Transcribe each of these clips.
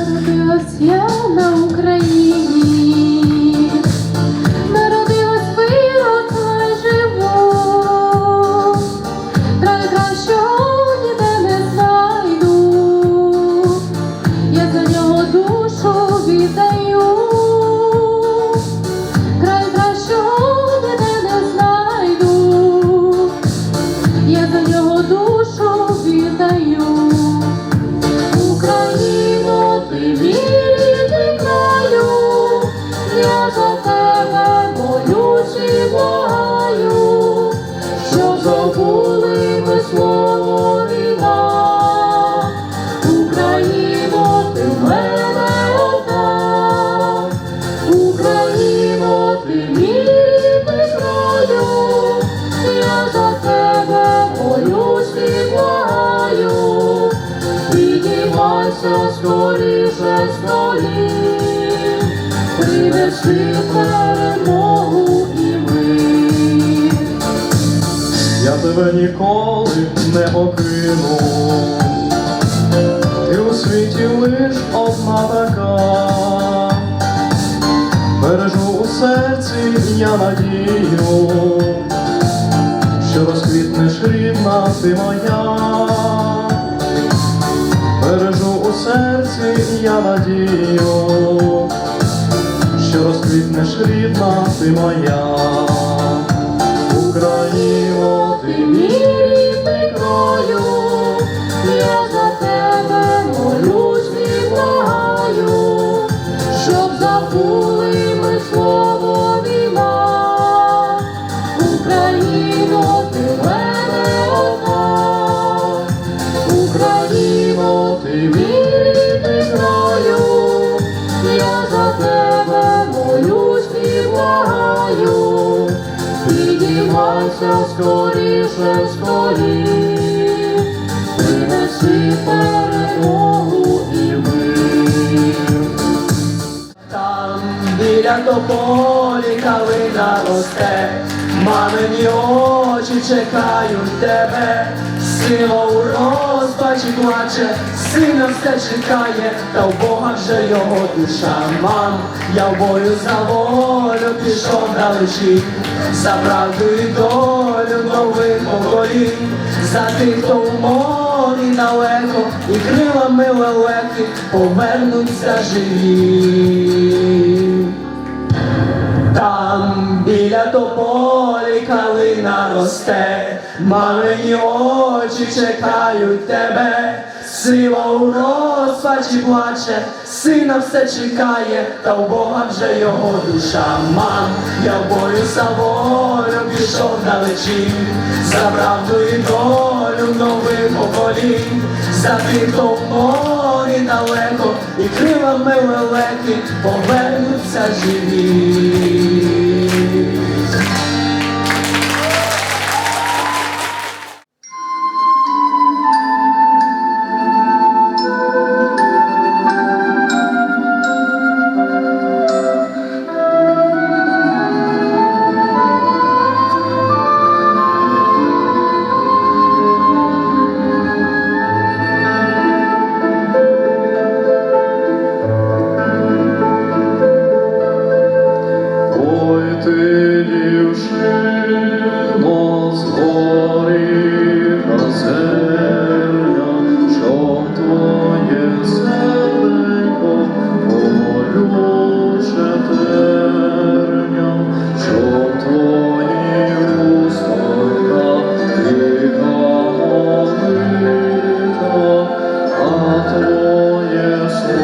Народилась я на Україні, принеси перемогу і мир. Я тебе ніколи не покину. Ти у світі лиш одна така. Бережу у серці я надію, що розквітнеш рідна ти моя. Бережу у серці я надію, що розквітнеш рідна ти моя. Підіймайся скоріше скоріше, принеси перемогу і мир. Там біля тополі калина росте, мамині очі чекають тебе, сила у розпачі плаче, сина все чекає, та в Бога вже його душа. Мам, я в бою за волю пішов далечі, за правду і долю нових поколінь, за тих, хто в морі далеко, і крилами лелеки повернуться живі. Там біля тополі калина росте, мамині очі чекають тебе, сила у розпачі плаче, сина все чекає, та у Бога вже його душа. Мам, я бою за волю пішов далечі, за правду і долю нових поколінь, за тих, хто в далеко, і крилами лелеки повернуться живі.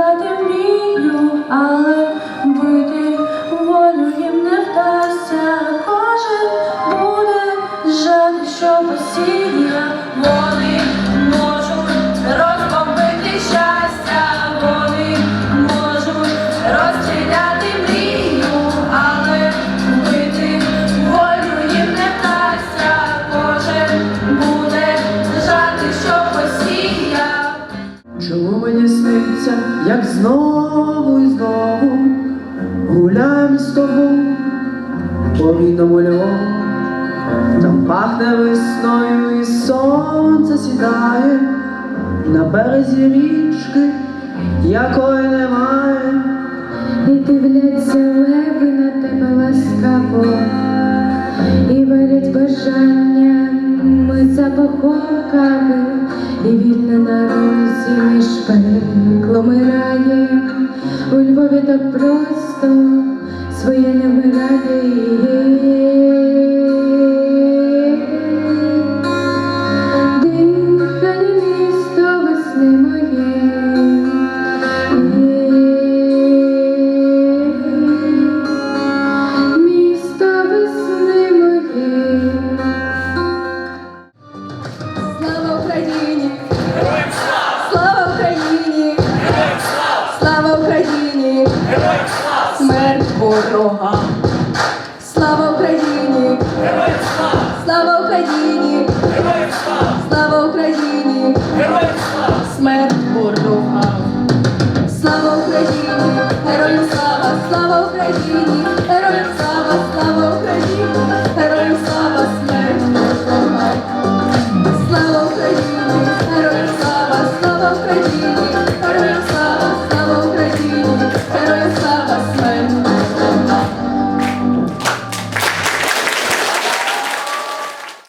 gathering you are. дивлюся, як знову і знову гуляємо з тобою по рідному льову. Там пахне весною і сонце сідає на березі річки, якої немає. І дивляться леви на тебе ласкаво, і варять бажання ми за поховками і вільна народ світі між і раєм, у Львові так просто своє не вмирає. 爱你。